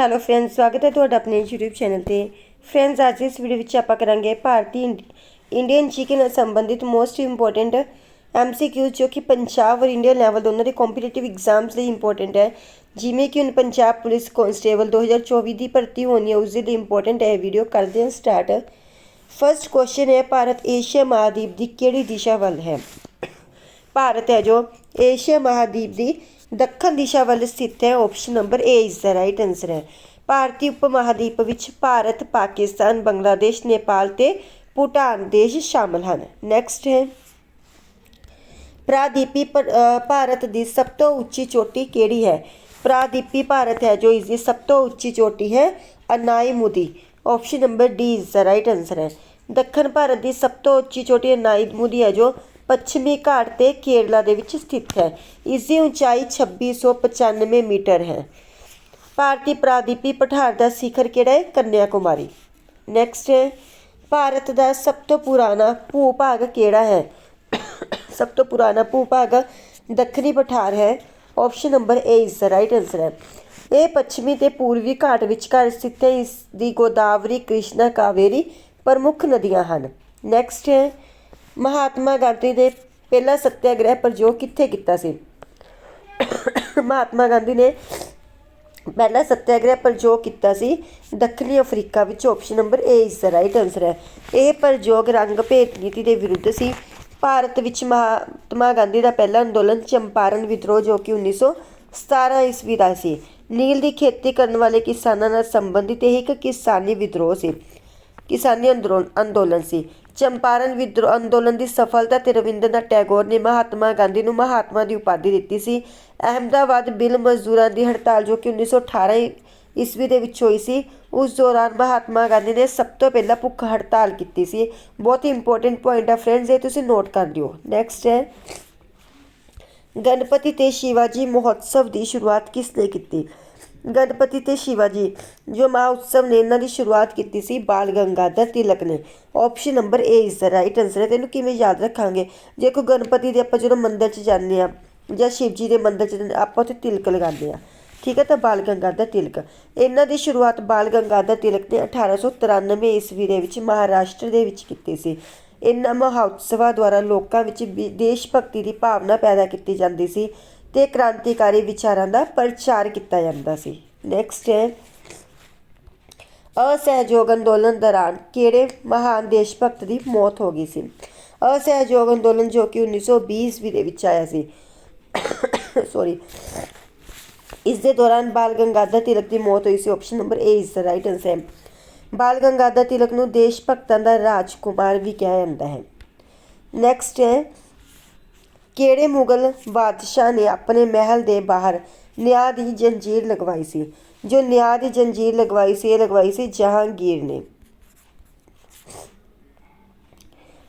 Hello friends ਸਵਾਗਤ ਹੈ ਤੁਹਾਡਾ ਆਪਣੇ YouTube ਚੈਨਲ ਤੇ। ਫਰੈਂਡਸ ਅੱਜ ਇਸ ਵੀਡੀਓ ਵਿੱਚ ਆਪਾਂ ਕਰਾਂਗੇ ਭਾਰਤੀ ਇੰਡ- ਇੰਡੀਅਨ ਜੀਕੇ ਨਾਲ ਸੰਬੰਧਿਤ ਮੋਸਟ ਇੰਪੋਰਟੈਂਟ ਐਮਸੀਕਿਊ ਜੋ ਕਿ ਪੰਜਾਬ ਔਰ ਇੰਡੀਅਨ ਲੈਵਲ ਦੋਨਾਂ ਦੇ ਕੰਪੀਟੀਟਿਵ ਐਗਜ਼ਾਮਸ ਲਈ ਇੰਪੋਰਟੈਂਟ ਹੈ। ਜਿਵੇਂ ਕਿ ਹੁਣ ਪੰਜਾਬ ਪੁਲਿਸ ਕਾਂਸਟੇਬਲ 2024 ਦੀ ਭਰਤੀ ਹੋਣੀ ਹੈ, ਉਸ ਦੇ ਲਈ ਇੰਪੋਰਟੈਂਟ ਹੈ ਵੀਡੀਓ ਕਰਦੇ ਹਾਂ ਸਟਾਰਟ ਫਰਸਟ ਕੁਐਸਚਨ ਹੈ, ਭਾਰਤ ਏਸ਼ੀਆ ਮਹਾਦੀਪ ਦੀ ਕਿਹੜੀ ਦਿਸ਼ਾ ਵੱਲ ਹੈ? ਭਾਰਤ ਹੈ ਜੋ ਏਸ਼ੀਆ ਮਹਾਦੀਪ ਦੀ ਦੱਖਣ ਦਿਸ਼ਾ ਵੱਲ ਸਥਿਤ ਹੈ। Option number A is the right answer ਹੈ। ਭਾਰਤੀ ਉਪ ਮਹਾਦੀਪ ਵਿੱਚ ਭਾਰਤ, ਪਾਕਿਸਤਾਨ, ਬੰਗਲਾਦੇਸ਼, ਨੇਪਾਲ ਤੇ ਭੂਟਾਨ ਦੇਸ਼ ਸ਼ਾਮਲ ਹਨ। ਨੈਕਸਟ ਹੈ। ਪ੍ਰਾਦੀਪੀ ਭਾਰਤ ਦੀ ਸਭ ਤੋਂ ਉੱਚੀ ਚੋਟੀ ਕਿਹੜੀ ਹੈ? ਪ੍ਰਾਦੀਪੀ ਭਾਰਤ ਹੈ ਜੋ ਇਸ ਦੀ ਸਭ ਤੋਂ ਉੱਚੀ ਚੋਟੀ ਹੈ Anamudi option number D is the right answer ਹੈ। ਦੱਖਣ ਭਾਰਤ ਦੀ ਸਭ ਤੋਂ ਉੱਚੀ ਚੋਟੀ ਅਨਾਈਮੁਦੀ ਹੈ ਜੋ ਪੱਛਮੀ ਘਾਟ ਤੇ ਕੇਰਲਾ ਦੇ ਵਿੱਚ ਸਥਿਤ ਹੈ। ਇਸ ਦੀ ਉਚਾਈ 2695 ਮੀਟਰ ਹੈ। ਭਾਰਤੀ ਪ੍ਰਾਦੀਪੀ ਪਠਾਰ ਦਾ ਸਿਖਰ ਕਿਹੜਾ ਹੈ? ਕੰਨਿਆ ਕੁਮਾਰੀ ਨੈਕਸਟ ਹੈ। ਭਾਰਤ ਦਾ ਸਭ ਤੋਂ ਪੁਰਾਣਾ ਭੂ-ਭਾਗ ਕਿਹੜਾ ਹੈ? ਸਭ ਤੋਂ ਪੁਰਾਣਾ ਭੂ-ਭਾਗ ਦੱਖਣੀ ਪਠਾਰ ਹੈ। ਆਪਸ਼ਨ ਨੰਬਰ ਏ ਇਸ ਦਾ ਰਾਈਟ ਆਨਸਰ ਹੈ। ਇਹ ਪੱਛਮੀ ਤੇ ਪੂਰਬੀ ਘਾਟ ਵਿਚਕਾਰ ਸਥਿਤ ਹੈ। ਇਸ ਦੀ ਗੋਦਾਵਰੀ ਕ੍ਰਿਸ਼ਨਾ ਕਾਵੇਰੀ ਪ੍ਰਮੁੱਖ ਨਦੀਆਂ ਹਨ। ਨੈਕਸਟ ਹੈ। ਮਹਾਤਮਾ ਗਾਂਧੀ ਨੇ ਪਹਿਲਾ ਸੱਤਿਆਗ੍ਰਹਿ ਪ੍ਰਯੋਗ ਕਿੱਥੇ ਕੀਤਾ ਸੀ? ਮਹਾਤਮਾ ਗਾਂਧੀ ਨੇ ਪਹਿਲਾ ਸੱਤਿਆਗ੍ਰਹਿ ਪ੍ਰਯੋਗ ਕੀਤਾ ਸੀ ਦੱਖਣੀ ਅਫਰੀਕਾ ਵਿੱਚ ਆਪਸ਼ਨ ਨੰਬਰ ਏ ਇਸ ਦਾ ਰਾਈਟ ਆਨਸਰ ਹੈ। ਇਹ ਪ੍ਰਯੋਗ ਰੰਗ ਭੇਦ ਨੀਤੀ ਦੇ ਵਿਰੁੱਧ ਸੀ। ਭਾਰਤ ਵਿੱਚ ਮਹਾਤਮਾ ਗਾਂਧੀ ਦਾ ਪਹਿਲਾ ਅੰਦੋਲਨ ਚੰਪਾਰਨ ਵਿਦਰੋਹ ਜੋ ਕਿ 1917 ਈਸਵੀ ਦਾ ਸੀ। ਨੀਲ ਦੀ ਖੇਤੀ ਕਰਨ ਵਾਲੇ ਕਿਸਾਨਾਂ ਨਾਲ ਸੰਬੰਧਿਤ ਇਹ ਇੱਕ ਕਿਸਾਨੀ ਵਿਦਰੋਹ ਸੀ। ਕਿਸਾਨੀ ਅੰਦਰੋ- ਅੰਦੋਲਨ ਸੀ। ਚੰਪਾਰਨ ਵਿਦਰੋਹ ਅੰਦੋਲਨ ਦੀ ਸਫਲਤਾ ਤੇ ਰਵਿੰਦਰਨਾਥ ਟੈਗੋਰ ਨੇ ਮਹਾਤਮਾ ਗਾਂਧੀ ਨੂੰ ਮਹਾਤਮਾ ਦੀ ਉਪਾਧੀ ਦਿੱਤੀ ਸੀ। ਅਹਿਮਦਾਬਾਦ ਬਿਲ ਮਜ਼ਦੂਰਾਂ ਦੀ ਹੜਤਾਲ ਜੋ ਕਿ 1918 ਈਸਵੀ ਦੇ ਵਿੱਚ ਹੋਈ ਸੀ, ਉਸ ਦੌਰਾਨ ਮਹਾਤਮਾ ਗਾਂਧੀ ਨੇ ਸਭ ਤੋਂ ਪਹਿਲਾਂ ਭੁੱਖ ਹੜਤਾਲ ਕੀਤੀ ਸੀ। ਬਹੁਤ ਹੀ ਇੰਪੋਰਟੈਂਟ ਪੁਆਇੰਟ ਆ ਫਰੈਂਡਸ ਇਹ ਤੁਸੀਂ ਨੋਟ ਕਰ ਲਿਓ ਨੈਕਸਟ ਹੈ, ਗਣਪਤੀ ਤੇ ਸ਼ਿਵਾਜੀ ਮਹੋਤਸਵ ਦੀ ਸ਼ੁਰੂਆਤ ਕਿਸ ਨੇ ਕੀਤੀ? ਗਣਪਤੀ ਤੇ ਸ਼ਿਵਾਜੀ, ਜੋ ਮਹੋਤਸਵ ਨੇ ਇਹਨਾਂ ਦੀ ਸ਼ੁਰੂਆਤ ਕੀਤੀ ਸੀ ਬਾਲ ਗੰਗਾਧਰ ਤਿਲਕ ਨੇ। Option number A is the right answer ਹੈ। ਤੈਨੂੰ ਕਿਵੇਂ ਯਾਦ ਰੱਖਾਂਗੇ? ਜੇ ਕੋਈ ਗਣਪਤੀ ਦੇ ਆਪਾਂ ਜਦੋਂ ਮੰਦਿਰ 'ਚ ਜਾਂਦੇ ਆ ਜਾਂ ਸ਼ਿਵ ਜੀ ਦੇ ਮੰਦਿਰ 'ਚ ਜਾਂਦੇ ਆਪਾਂ ਉੱਥੇ ਤਿਲਕ ਲਗਾਉਂਦੇ ਆ ਠੀਕ ਹੈ ਤਾਂ ਬਾਲ ਗੰਗਾਧਰ ਤਿਲਕ। ਇਹਨਾਂ ਦੀ ਸ਼ੁਰੂਆਤ ਬਾਲ ਗੰਗਾਧਰ ਤਿਲਕ ਨੇ 1893 ਈਸਵੀ ਦੇ ਵਿੱਚ ਮਹਾਰਾਸ਼ਟਰ ਦੇ ਵਿੱਚ ਕੀਤੀ ਸੀ। ਇਹਨਾਂ ਮਹੋਤਸਵਾਂ ਦੁਆਰਾ ਲੋਕਾਂ ਵਿੱਚ ਵੀ, ਦੇਸ਼ ਭਗਤੀ ਦੀ ਭਾਵਨਾ ਪੈਦਾ ਕੀਤੀ ਜਾਂਦੀ ਸੀ। ਤੇ ਕ੍ਰਾਂਤੀਕਾਰੀ ਵਿਚਾਰਾਂ ਦਾ ਪ੍ਰਚਾਰ ਕੀਤਾ ਜਾਂਦਾ ਸੀ। ਨੈਕਸਟ ਹੈ, ਅਸਹਿਯੋਗ ਅੰਦੋਲਨ ਦੌਰਾਨ ਕਿਹੜੇ ਮਹਾਨ ਦੇਸ਼ ਭਗਤ ਦੀ ਮੌਤ ਹੋ ਗਈ ਸੀ? ਅਸਹਿਯੋਗ ਅੰਦੋਲਨ ਜੋ ਕਿ 1920 ਈਸਵੀ ਦੇ ਵਿੱਚ ਆਇਆ ਸੀ। ਸੌਰੀ ਇਸ ਦੇ ਦੌਰਾਨ ਬਾਲ ਗੰਗਾਧਰ ਤਿਲਕ ਦੀ ਮੌਤ ਹੋਈ ਸੀ। ਆਪਸ਼ਨ ਨੰਬਰ ਏ ਇਸ ਦਾ ਰਾਈਟ ਆਨਸਰ ਬਾਲ ਗੰਗਾਧਰ ਤਿਲਕ ਨੂੰ ਦੇਸ਼ ਭਗਤਾਂ ਦਾ ਰਾਜਕੁਮਾਰ ਵੀ ਕਿਹਾ ਜਾਂਦਾ ਹੈ। ਨੈਕਸਟ ਹੈ ਕਿਹੜੇ ਮੁਗਲ ਬਾਦਸ਼ਾਹ ਨੇ ਆਪਣੇ ਮਹਿਲ ਦੇ ਬਾਹਰ ਨਿਆਂ ਦੀ ਜੰਜੀਰ ਲਗਵਾਈ ਸੀ? ਜੋ ਨਿਆਂ ਦੀ ਜੰਜੀਰ ਲਗਵਾਈ ਸੀ, ਇਹ ਲਗਵਾਈ ਸੀ ਜਹਾਂਗੀਰ ਨੇ।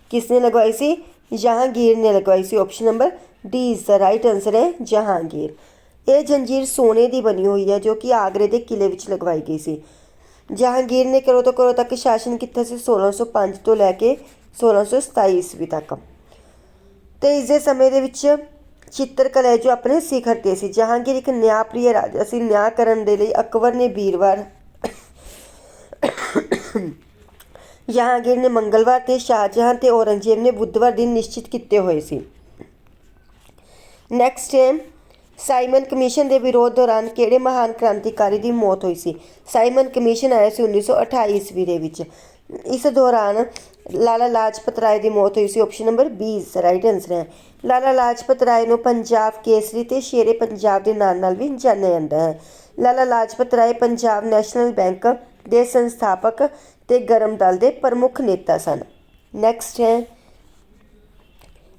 ਕਿਸ ਨੇ ਲਗਵਾਈ ਸੀ? ਜਹਾਂਗੀਰ ਨੇ ਲਗਵਾਈ ਸੀ। Option number D is the right answer ਹੈ ਜਹਾਂਗੀਰ। ਇਹ ਜੰਜੀਰ ਸੋਨੇ ਦੀ ਬਣੀ ਹੋਈ ਹੈ, ਜੋ ਕਿ ਆਗਰੇ ਦੇ ਕਿਲੇ ਵਿੱਚ ਲਗਵਾਈ ਗਈ ਸੀ। ਜਹਾਂਗੀਰ ਨੇ ਕਰੋ ਤੋਂ ਕਰੋ ਤੱਕ ਸ਼ਾਸਨ ਕੀਤਾ ਸੀ 1605 ਤੋਂ ਲੈ ਕੇ 1627 ਈਸਵੀ ਤੱਕ। ਤੇ ਇਸ ਦੇ ਸਮੇਂ ਦੇ ਵਿੱਚ ਚਿੱਤਰਕਲਾ ਜੋ ਆਪਣੇ ਸਿਖਰ ਤੇ ਸੀ, ਜਹਾਂਗੀਰ ਇੱਕ ਨਿਆਂਪ੍ਰਿਯ ਰਾਜਾ ਸੀ। ਨਿਆਂ ਕਰਨ ਦੇ ਲਈ ਅਕਬਰ ਨੇ ਵੀਰਵਾਰ ਜਹਾਂਗੀਰ ਨੇ ਮੰਗਲਵਾਰ ਤੇ ਸ਼ਾਹਜਹਾਂ ਤੇ ਔਰੰਗਜ਼ੇਬ ਨੇ ਬੁੱਧਵਾਰ ਦਿਨ ਨਿਸ਼ਚਿਤ ਕੀਤੇ ਹੋਏ ਸੀ। ਨੈਕਸਟ ਟਾਈਮ ਸਾਈਮਨ ਕਮਿਸ਼ਨ ਦੇ ਵਿਰੋਧ ਦੌਰਾਨ ਕਿਹੜੇ ਮਹਾਨ ਕ੍ਰਾਂਤੀਕਾਰੀ ਦੀ ਮੌਤ ਹੋਈ ਸੀ? ਸਾਈਮਨ ਕਮਿਸ਼ਨ ਆਇਆ ਸੀ 1928 ਈਸਵੀ ਦੇ ਵਿੱਚ। ਇਸ ਦੌਰਾਨ ਲਾਲਾ ਲਾਜਪਤ ਰਾਏ ਦੀ ਮੌਤ ਹੋਈ ਸੀ। ਆਪਸ਼ਨ ਨੰਬਰ 20 ਰਾਈਟ ਆਨਸਰ ਹੈ। ਲਾਲਾ ਲਾਜਪਤ ਰਾਏ ਨੂੰ ਪੰਜਾਬ ਕੇਸਰੀ ਤੇ ਸ਼ੇਰੇ ਪੰਜਾਬ ਦੇ ਨਾਂ ਨਾਲ ਵੀ ਜਾਣਿਆ ਜਾਂਦਾ ਹੈ। ਲਾਲਾ ਲਾਜਪਤ ਰਾਏ ਪੰਜਾਬ ਨੈਸ਼ਨਲ ਬੈਂਕ ਦੇ ਸੰਸਥਾਪਕ ਤੇ ਗਰਮ ਦਲ ਦੇ ਪ੍ਰਮੁੱਖ ਨੇਤਾ ਸਨ। ਨੈਕਸਟ ਹੈ।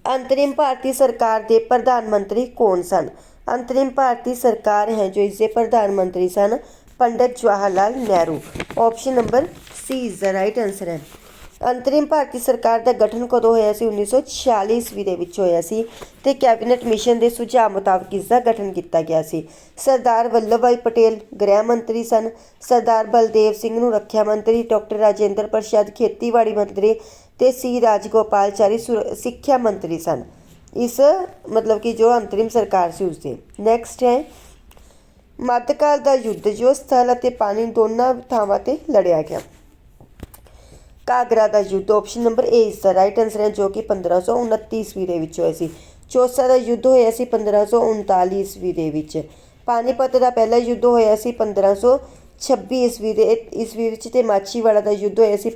ਅੰਤਰਿਮ ਭਾਰਤੀ ਸਰਕਾਰ ਦੇ ਪ੍ਰਧਾਨ ਮੰਤਰੀ ਕੌਣ ਸਨ? ਅੰਤਰਿਮ ਭਾਰਤੀ ਸਰਕਾਰ ਹੈ ਜੋ ਇਸ ਦੇ ਪ੍ਰਧਾਨ ਮੰਤਰੀ ਸਨ। Pandit Jawahar Lal Nehru. Option number C is the right answer ਹੈ। ਅੰਤਰਿਮ ਭਾਰਤੀ ਸਰਕਾਰ ਦਾ ਗਠਨ ਕਦੋਂ ਹੋਇਆ ਸੀ? 1946 ਈਸਵੀ ਦੇ ਵਿੱਚ ਹੋਇਆ ਸੀ ਤੇ ਕੈਬਨਿਟ ਮਿਸ਼ਨ ਦੇ ਸੁਝਾਅ ਮੁਤਾਬਕ ਇਸ ਦਾ ਗਠਨ ਕੀਤਾ ਗਿਆ ਸੀ। ਸਰਦਾਰ ਵੱਲਭ ਭਾਈ ਪਟੇਲ ਗ੍ਰਹਿ ਮੰਤਰੀ ਸਨ। ਸਰਦਾਰ ਬਲਦੇਵ ਸਿੰਘ ਨੂੰ ਰੱਖਿਆ ਮੰਤਰੀ ਡਾਕਟਰ ਰਾਜੇਂਦਰ ਪ੍ਰਸਾਦ ਖੇਤੀਬਾੜੀ ਮੰਤਰੀ ਤੇ ਸੀ ਰਾਜਗੋਪਾਲਚਾਰੀ ਸੁਰ- ਸਿੱਖਿਆ ਮੰਤਰੀ ਸਨ। ਇਸ ਮਤਲਬ ਕਿ ਜੋ ਅੰਤਰਿਮ ਸਰਕਾਰ ਸੀ ਉਸਦੇ। ਨੈਕਸਟ ਹੈ ਮੱਧਕਾਲ ਦਾ ਯੁੱਧ ਜੋ ਸਥਲ ਅਤੇ ਪਾਣੀ ਦੋਨਾਂ ਥਾਵਾਂ ਤੇ ਲੜਿਆ ਗਿਆ। ਕਾਗਰਾ ਦਾ ਯੁੱਧ ਆਪਸ਼ਨ ਨੰਬਰ ਏ ਇਸ ਦਾ ਰਾਈਟ ਆਨਸਰ ਹੈ ਜੋ ਕਿ 1529 ਈਸਵੀ ਦੇ ਵਿੱਚ ਹੋਇਆ ਸੀ। ਚੌਸਾ ਦਾ ਯੁੱਧ ਹੋਇਆ ਸੀ 1539 ਈਸਵੀ ਦੇ ਵਿੱਚ। ਪਾਣੀਪਤ ਦਾ ਪਹਿਲਾ ਯੁੱਧ ਹੋਇਆ ਸੀ 1526 ਈਸਵੀ ਦੇ, ਈਸਵੀ ਵਿੱਚ ਤੇ ਮਾਛੀਵਾੜਾ ਦਾ ਯੁੱਧ ਹੋਇਆ ਸੀ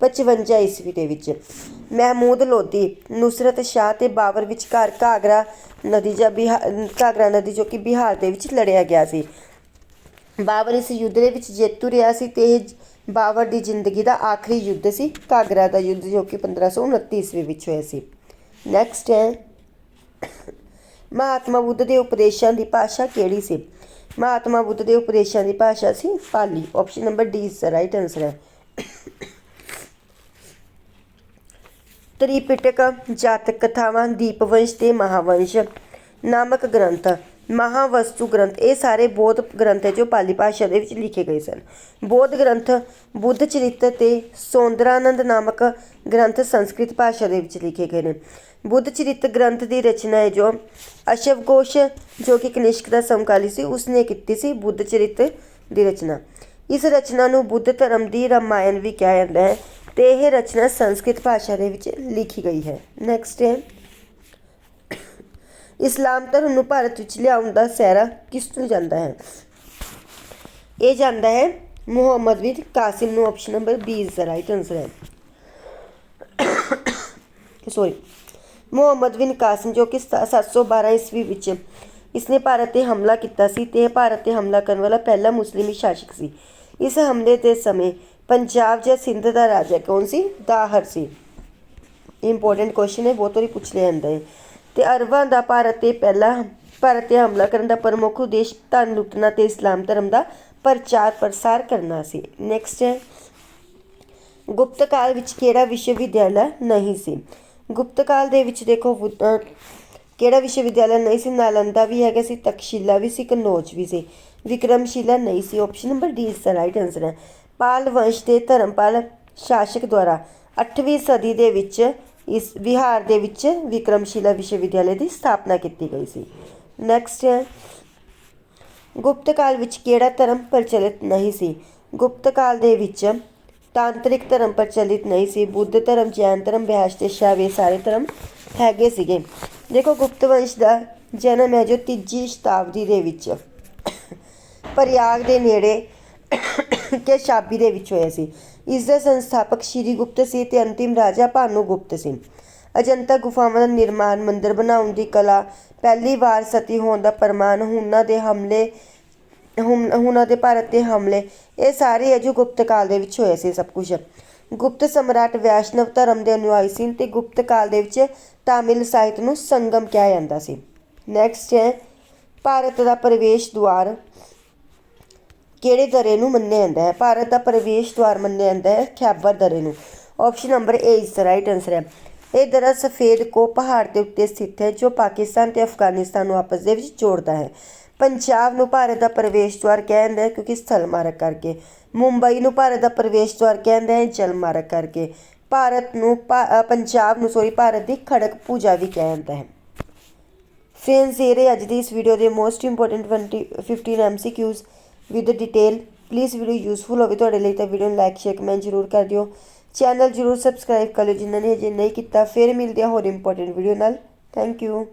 1555 ਈਸਵੀ ਦੇ ਵਿੱਚ। ਮਹਿਮੂਦ ਲੋਧੀ ਨੁਸਰਤ ਸ਼ਾਹ ਤੇ ਬਾਬਰ ਵਿਚਕਾਰ ਘਾਗਰਾ ਨਦੀ ਜਾਂ ਬਿਹਾਰ ਘਾਗਰਾ ਨਦੀ ਜੋ ਕਿ ਬਿਹਾਰ ਦੇ ਵਿੱਚ ਲੜਿਆ ਗਿਆ ਸੀ। ਬਾਬਰ ਇਸ ਯੁੱਧ ਦੇ ਵਿੱਚ ਜੇਤੂ ਰਿਹਾ ਸੀ ਤੇ ਇਹ ਬਾਬਰ ਦੀ ਜ਼ਿੰਦਗੀ ਦਾ ਆਖਰੀ ਯੁੱਧ ਸੀ। ਘਾਗਰਾ ਦਾ ਯੁੱਧ ਜੋ ਕਿ 1529 ਈਸਵੀ ਵਿੱਚ ਹੋਇਆ ਸੀ। ਨੈਕਸਟ ਹੈ। ਮਹਾਤਮਾ ਬੁੱਧ ਦੇ ਉਪਦੇਸ਼ਾਂ ਦੀ ਭਾਸ਼ਾ ਕਿਹੜੀ ਸੀ? ਮਹਾਤਮਾ ਬੁੱਧ ਦੇ ਉਪਦੇਸ਼ਾਂ ਦੀ ਭਾਸ਼ਾ ਸੀ Pali. Option number D is the right answer ਹੈ। ਤ੍ਰਿਪਿਟਕ ਜਾਤਕ ਕਥਾਵਾਂ ਦੀਪਵੰਸ਼ ਤੇ ਮਹਾਵੰਸ਼। ਨਾਮਕ ਗ੍ਰੰਥ, ਮਹਾਵਸਤੂ ਗ੍ਰੰਥ, ਇਹ ਸਾਰੇ ਬੋਧ ਗ੍ਰੰਥ ਹੈ ਜੋ ਪਾਲੀ ਭਾਸ਼ਾ ਦੇ ਵਿੱਚ ਲਿਖੇ ਗਏ ਸਨ। ਬੋਧ ਗ੍ਰੰਥ ਬੁੱਧ ਚਰਿਤ ਤੇ ਸੌਂਦਰਾਨੰਦ ਨਾਮਕ ਗ੍ਰੰਥ ਸੰਸਕ੍ਰਿਤ ਭਾਸ਼ਾ ਦੇ ਵਿੱਚ ਲਿਖੇ ਗਏ ਨੇ। ਬੁੱਧ ਚਰਿਤ ਗ੍ਰੰਥ ਦੀ ਰਚਨਾ ਹੈ ਜੋ ਅਸ਼ਵਘੋਸ਼ ਜੋ ਕਿ ਕਨਿਸ਼ਕ ਦਾ ਸਮਕਾਲੀ ਸੀ, ਉਸਨੇ ਕੀਤੀ ਸੀ ਬੁੱਧ ਚਰਿਤ ਦੀ ਰਚਨਾ। ਇਸ ਰਚਨਾ ਨੂੰ ਬੁੱਧ ਧਰਮ ਦੀ ਰਾਮਾਇਣ ਵੀ ਕਿਹਾ ਜਾਂਦਾ ਹੈ। ਤੇ ਇਹ ਰਚਨਾ ਸੰਸਕ੍ਰਿਤ ਭਾਸ਼ਾ ਦੇ ਵਿੱਚ ਲਿਖੀ ਗਈ ਹੈ। ਨੈਕਸਟ ਹੈ। ਇਸਲਾਮ ਧਰਮ ਨੂੰ ਭਾਰਤ ਵਿੱਚ ਲਿਆਉਣ ਦਾ ਸਹਿਰਾ ਕਿਸ ਨੂੰ ਜਾਂਦਾ ਹੈ? ਇਹ ਜਾਂਦਾ ਹੈ ਮੁਹੰਮਦ ਬਿਨ ਕਾਸਿਮ ਨੂੰ option number B is the right answer ਹੈ। ਸੋਰੀ ਮੁਹੰਮਦ ਬਿਨ ਕਾਸਿਮ ਜੋ ਕਿ 712 ਈਸਵੀ ਵਿੱਚ ਇਸਨੇ ਭਾਰਤ ਤੇ ਹਮਲਾ ਕੀਤਾ ਸੀ ਤੇ ਇਹ ਭਾਰਤ ਤੇ ਹਮਲਾ ਕਰਨ ਵਾਲਾ ਪਹਿਲਾ ਮੁਸਲਿਮ ਸ਼ਾਸਕ ਸੀ। ਇਸ ਹਮਲੇ ਦੇ ਸਮੇਂ ਪੰਜਾਬ ਜਾਂ ਸਿੰਧ ਦਾ ਰਾਜਾ ਕੌਣ ਸੀ? ਦਾਹਰ ਸੀ। ਇੰਪੋਰਟੈਂਟ ਕੁਐਸਚਨ ਹੈ, ਬਹੁਤ ਵਾਰੀ ਪੁੱਛ ਲਿਆ ਜਾਂਦਾ ਹੈ। ਤੇ ਅਰਬਾਂ ਦਾ ਭਾਰਤ ਤੇ ਪਹਿਲਾ ਭਾਰਤ ਤੇ ਹਮਲਾ ਕਰਨ ਦਾ ਪ੍ਰਮੁੱਖ ਉਦੇਸ਼ ਧਨ ਲੁੱਟਣਾ ਤੇ ਇਸਲਾਮ ਧਰਮ ਦਾ ਪ੍ਰਚਾਰ ਪ੍ਰਸਾਰ ਕਰਨਾ ਸੀ। ਨੈਕਸਟ ਹੈ। ਗੁਪਤ ਕਾਲ ਵਿੱਚ ਕਿਹੜਾ ਵਿਸ਼ਵ ਵਿਦਿਆਲਾ ਨਹੀਂ ਸੀ? ਗੁਪਤ ਕਾਲ ਦੇ ਵਿੱਚ ਦੇਖੋ ਕਿਹੜਾ ਵਿਸ਼ਵ ਵਿਦਿਆਲਾ ਨਹੀਂ ਸੀ? ਨਾਲੰਦਾ ਵੀ ਹੈਗਾ ਸੀ, ਤਕਸ਼ੀਲਾ ਵੀ ਸੀ, ਕਨੌਜ ਵੀ ਸੀ। ਵਿਕਰਮਸ਼ੀਲਾ ਨਹੀਂ ਸੀ। ਆਪਸ਼ਨ ਨੰਬਰ ਡੀ ਇਸ ਦਾ ਰਾਈਟ ਆਨਸਰ ਹੈ। ਪਾਲ ਵੰਸ਼ ਦੇ ਧਰਮਪਾਲ ਸ਼ਾਸਕ ਦੁਆਰਾ 8ਵੀਂ ਸਦੀ ਦੇ ਵਿੱਚ ਇਸ ਬਿਹਾਰ ਦੇ ਵਿੱਚ ਵਿਕਰਮਸ਼ੀਲਾ ਵਿਸ਼ਵ ਵਿਦਿਆਲੇ ਦੀ ਸਥਾਪਨਾ ਕੀਤੀ ਗਈ ਸੀ। ਨੈਕਸਟ ਹੈ। ਗੁਪਤ ਕਾਲ ਵਿੱਚ ਕਿਹੜਾ ਧਰਮ ਪ੍ਰਚਲਿਤ ਨਹੀਂ ਸੀ? ਗੁਪਤ ਕਾਲ ਦੇ ਵਿੱਚ ਤਾਂਤਰਿਕ ਧਰਮ ਪ੍ਰਚਲਿਤ ਨਹੀਂ ਸੀ। ਬੁੱਧ ਧਰਮ, ਜੈਨ ਧਰਮ ਵਿਹਾਸ਼ ਤੇ ਸ਼ੈਵ ਇਹ ਸਾਰੇ ਧਰਮ ਹੈਗੇ ਸੀਗੇ। ਦੇਖੋ, ਗੁਪਤ ਵੰਸ਼ ਦਾ ਜਨਮ ਹੈ ਜੋ ਤੀਜੀ ਸ਼ਤਾਬਦੀ ਦੇ ਵਿੱਚ। ਪ੍ਰਯਾਗ ਦੇ ਨੇੜੇ ਕੇ ਸ਼ਾਬੀ ਦੇ ਵਿੱਚ ਹੋਇਆ ਸੀ। ਇਸ ਦੇ ਸੰਸਥਾਪਕ ਸ਼੍ਰੀ ਗੁਪਤ ਸੀ ਤੇ ਅੰਤਿਮ ਰਾਜਾ ਭਾਨੂ ਗੁਪਤ ਸੀ। ਅਜੰਤਾ ਗੁਫਾਵਾਂ ਦਾ ਨਿਰਮਾਣ, ਮੰਦਰ ਬਣਾਉਣ ਦੀ ਕਲਾ ਪਹਿਲੀ ਵਾਰ ਸਤੀ ਹੋਣ ਦਾ ਪ੍ਰਮਾਣ ਹੁਨਾਂ ਦੇ ਹਮਲੇ, ਹੁਨ- ਦੇ ਭਾਰਤ ਤੇ ਹਮਲੇ, ਇਹ ਸਾਰੇ ਅਜੂ ਗੁਪਤ ਕਾਲ ਦੇ ਵਿੱਚ ਹੋਏ ਸੀ ਸਭ ਕੁਝ। ਗੁਪਤ ਸਮਰਾਟ ਵੈਸ਼ਨਵ ਧਰਮ ਦੇ ਅਨੁਯਾਈ ਸੀ ਤੇ ਗੁਪਤ ਕਾਲ ਦੇ ਵਿੱਚ ਤਾਮਿਲ ਸਾਹਿਤ ਨੂੰ ਸੰਗਮ ਕਿਹਾ ਜਾਂਦਾ ਸੀ। ਨੈਕਸਟ ਹੈ, ਭਾਰਤ ਦਾ ਪ੍ਰਵੇਸ਼ ਦੁਆਰ। ਕਿਹੜੇ ਦਰੇ ਨੂੰ ਮੰਨਿਆ ਜਾਂਦਾ ਹੈ? ਭਾਰਤ ਦਾ ਪ੍ਰਵੇਸ਼ ਦੁਆਰ ਮੰਨਿਆ ਜਾਂਦਾ ਹੈ ਖੈਬਰ ਦਰੇ ਨੂੰ। ਆਪਸ਼ਨ ਨੰਬਰ ਏ ਇਸ ਦਾ ਰਾਈਟ ਆਨਸਰ ਹੈ। ਇਹ ਦਰਾ ਸਫੇਦ ਕੋ ਪਹਾੜ ਦੇ ਉੱਤੇ ਸਥਿਤ ਹੈ, ਜੋ ਪਾਕਿਸਤਾਨ ਤੇ ਅਫਗਾਨਿਸਤਾਨ ਨੂੰ ਆਪਸ ਦੇ ਵਿੱਚ ਜੋੜਦਾ ਹੈ। ਪੰਜਾਬ ਨੂੰ ਭਾਰਤ ਦਾ ਪ੍ਰਵੇਸ਼ ਦੁਆਰ ਕਿਹਾ ਜਾਂਦਾ ਹੈ ਕਿਉਂਕਿ ਸਥਲ ਮਾਰਗ ਕਰਕੇ। ਮੁੰਬਈ ਨੂੰ ਭਾਰਤ ਦਾ ਪ੍ਰਵੇਸ਼ ਦੁਆਰ ਕਹਿੰਦੇ ਹੈ, ਜਲ ਮਾਰਗ ਕਰਕੇ। ਭਾਰਤ ਨੂੰ ਭਾ- ਪੰਜਾਬ ਨੂੰ ਸੋਰੀ ਭਾਰਤ ਦੀ ਖੜਕ ਪੂਜਾ ਵੀ ਕਿਹਾ ਜਾਂਦਾ ਹੈ। ਫਰੈਂਡਸ ਇਹ ਰਹੇ ਅੱਜ ਦੀ ਇਸ ਵੀਡੀਓ ਦੇ most important 20 15 MCQs with detail please video useful ਹੋਵੇ ਤੁਹਾਡੇ ਲਈ ਤਾਂ ਵੀਡੀਓ ਨੂੰ ਲਾਈਕ ਸ਼ੇਅਰ ਕਮੈਂਟ ਜ਼ਰੂਰ ਕਰ ਦਿਓ। ਚੈਨਲ ਜ਼ਰੂਰ ਸਬਸਕ੍ਰਾਈਬ ਕਰ ਲਿਓ ਜਿਨ੍ਹਾਂ ਨੇ ਅਜੇ ਨਹੀਂ ਕੀਤਾ। ਫਿਰ ਮਿਲਦੇ ਹਾਂ ਹੋਰ ਇੰਪੋਰਟੈਂਟ ਵੀਡੀਓ ਨਾਲ। Thank you